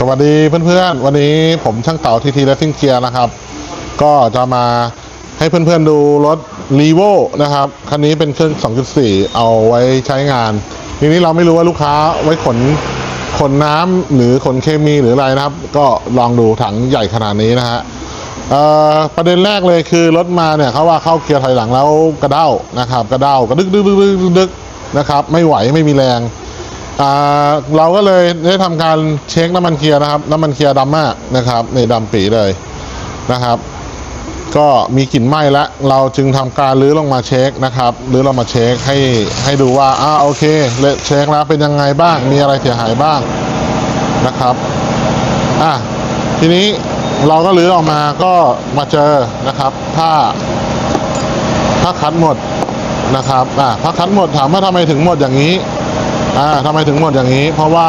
สวัสดีเพื่อนๆ วันนี้ผมช่างเต๋าทีทีและซิ่งเกียร์นะครับ ก็จะมาให้เพื่อนๆดูรถ r e v o นะครับ คันนี้เป็นเครื่อง 2.4 เอาไว้ใช้งาน ทีนี้เราไม่รู้ว่าลูกค้าไว้ขนขนน้ำหรือขนเคมีหรืออะไรนะครับ ก็ลองดูถังใหญ่ขนาดนี้นะฮะประเด็นแรกเลยคือรถมาเนี่ยเขาว่าเข้าเกียร์ถอยหลังแล้วกระเด้านะครับ กระเด้ากระดึกดึกดึกดึกดึกนะครับ ไม่ไหวไม่มีแรง เราก็เลยได้ทำการเช็คน้ำมันเกียร์นะครับ น้ำมันเกียร์ดำมากนะครับในดำปีเลยนะครับ ก็มีกลิ่นไหม้แล้วเราจึงทำการรื้อลงมาเช็คนะครับรื้อลงมาเช็คให้ให้ดูว่าอ่าโอเคเลเช็คแล้วเป็นยังไงบ้าง มีอะไรเสียหายบ้างนะครับอะทีนี้เราก็รื้อออกมาก็มาเจอนะครับผ้าผ้าคัดหมดนะครับอะผ้าคัดหมดถามว่าทำไมถึงหมดอย่างนี้ อ่าทำไมถึงหมดอย่างนี้ เพราะว่า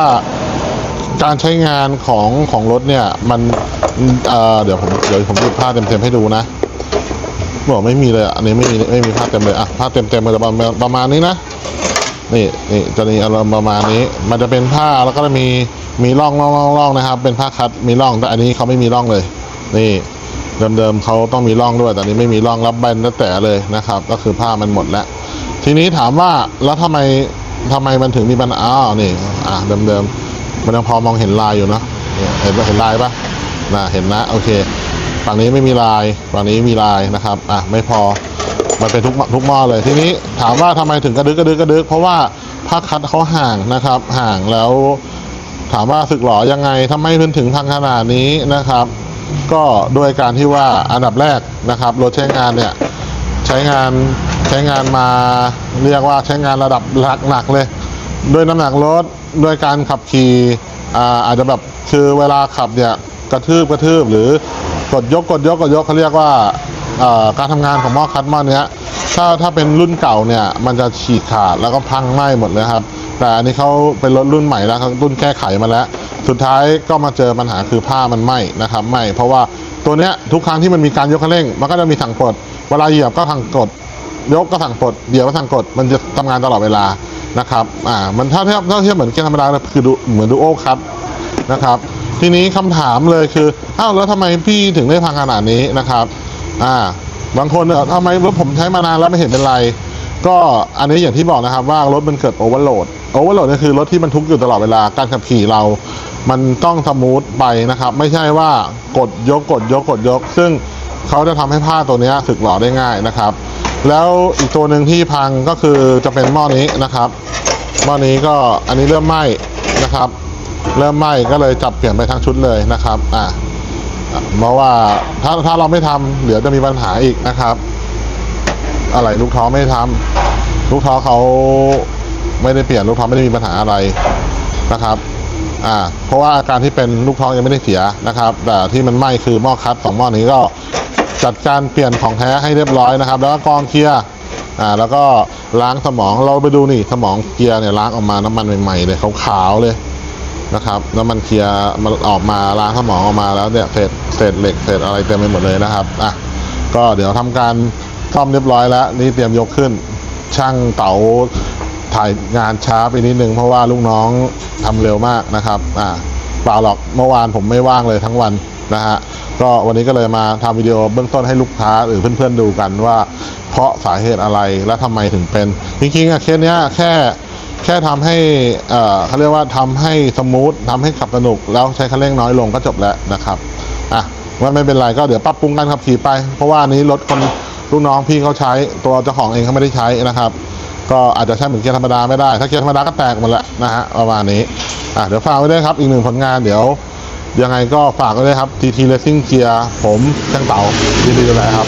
การใช้งานของของรถเนี่ย มันเอ่อเดี๋ยวผมเดี๋ยวผมดูภาพเต็มๆให้ดูนะบอกไม่มีเลยอันนี้ไม่มีไม่มีภาพเต็มเลยอะภาพเต็มๆมันจะประมาณประมาณนี้นะนี่นี่จะมีอารมณ์ประมาณนี้ มันจะเป็นผ้าแล้วก็จะมีมีร่องร่องร่องร่องนะครับ เป็นผ้าคัดมีร่องแต่อันนี้เขาไม่มีร่องเลย นี่เดิมๆเขาต้องมีร่องด้วยแต่นี้ไม่มีร่องรับแบนตั้งแต่เลยนะครับ ก็คือผ้ามันหมดแล้ว ทีนี้ถามว่าแล้วทำไม ทำไมมันถึงมีปัญหาอ้าวนี่ อะเดิมๆมันยังพอมองเห็นลายอยู่เนะเห็นเห็นลายปะน่ะเห็นนะ โอเคฝั่งนี้ไม่มีลายฝั่งนี้มีลายนะครับ อะไม่พอมันเป็นทุกทุกหม้อเลยทีนี้ถามว่าทำไมถึงกระดึกกระดึกกระดึก เพราะว่าผ้าคัดเขาห่างนะครับ ห่างแล้ว ถามว่าสึกหรอยังไงทำไมมันถึงพังขนาดนี้นะครับ ก็ด้วยการที่ว่าอันดับแรกนะครับรถใช้งานเนี่ย ใช้งาน ใช้งานมาเรียกว่าใช้งานระดับหนักหนักเลย ด้วยน้ำหนักรถด้วยการขับขี่อ่าอาจจะแบบคือเวลาขับเนี่ยกระทืบกระทืบหรือกดยกกดยกกดยกเขาเรียกว่าการทำงานของหม้อคัดหม้อเนี้ยถ้าถ้าเป็นรุ่นเก่าเนี่ยมันจะฉีกขาดแล้วก็พังไหม้หมดเลยครับ แต่อันนี้เขาเป็นรถรุ่นใหม่แล้วรุ่นแก้ไขมาแล้ว สุดท้ายก็มาเจอปัญหาคือผ้ามันไหม้นะครับไหม้เพราะว่าตัวเนี้ยทุกครั้งที่มันมีการยกคันเร่ง มันก็จะมีถังกดเวลาเหยียบก็ถังกด ยกก็สั่งกดเดี๋ยวก็สั่งกด มันจะทำงานตลอดเวลานะครับอ่ามันถ้าเทียบถ้าเทียบเหมือนเกียร์ธรรมดาคือดูเหมือนดูโอคับนะครับทีนี้คำถามเลยคืออ้าวแล้วทำไมพี่ถึงได้พังขนาดนี้นะครับอ่าบางคนเนี่ยทำไมรถผมใช้มานานแล้วไม่เห็นเป็นไร ก็อันนี้อย่างที่บอกนะครับว่ารถมันเกิดโอเวอร์โหลดโอเวอร์โหลดก็คือรถที่มันทุกข์อยู่ตลอดเวลาการขับขี่เรา มันต้องสมูทไปนะครับ ไม่ใช่ว่ากดยกกดยกกดยก ซึ่งเขาจะทำให้ผ้าตัวนี้สึกหรอได้ง่ายนะครับ แล้วอีกตัวหนึ่งที่พังก็คือจะเป็นหม้อนี้นะครับหม้อนี้ก็อันนี้เริ่มไหม้นะครับ เริ่มไหม้ก็เลยจับเปลี่ยนไปทั้งชุดเลยนะครับอะเพราะว่าถ้าถ้าเราไม่ทำเดี๋ยวจะมีปัญหาอีกนะครับ อะไรลูกท้อไม่ได้ทำลูกท้อเขาไม่ได้เปลี่ยนลูกท้อไม่ได้มีปัญหาอะไรนะครับอ่าเพราะว่าอาการที่เป็นลูกท้องยังไม่ได้เสียนะครับ แต่ที่มันไหม้คือหม้อคัดสองหม้อนี้ก็ จัดการเปลี่ยนของแท้ให้เรียบร้อยนะครับ แล้วก็กรองเคลียร์อ่าแล้วก็ล้างสมองเราไปดูนี่สมองเกียร์เนี่ยล้างออกมาน้ำมันใหม่ๆเลยขาวๆเลยนะครับน้ำมันเกียร์มันออกมาล้างสมองออกมาแล้วเนี่ยเศษเศษเหล็กเศษอะไรเต็มไปหมดเลยนะครับอะก็เดี๋ยวทำการซ่อมเรียบร้อยแล้ว นี่เตรียมยกขึ้น ช่างเต๋าถ่ายงานช้าไปนิดนึงเพราะว่าลูกน้องทำเร็วมากนะครับอ่าเปล่าหรอกเมื่อวานผมไม่ว่างเลยทั้งวันนะฮะ ก็วันนี้ก็เลยมาทำวิดีโอเบื้องต้นให้ลูกค้าหรือเพื่อนๆดูกันว่า เพราะสาเหตุอะไรและทำไมถึงเป็น จริงๆอะเคสเนี้ยแค่แค่ทำให้เอ่อเขาเรียกว่าทำให้สมูททำให้ขับสนุก แล้วใช้คันเร่งน้อยลงก็จบแล้วนะครับอะว่าไม่เป็นไรก็เดี๋ยวปรับปรุงการขับขี่ไป เพราะว่านนี้รถคนลูกน้องพี่เขาใช้ตัวเจ้าของเองเขาไม่ได้ใช้นะครับ ก็อาจจะใช้เหมือนเกียร์ธรรมดาไม่ได้ ถ้าเกียร์ธรรมดาก็แตกหมดแล้วนะฮะประมาณนี้อะเดี๋ยวฝากไว้ด้วยครับอีกหนึ่งผลงานเดี๋ยว ยังไงก็ฝากไว้ด้วยครับ TT Racing Gear ผมช่างเต่ายินดีดูแลครับ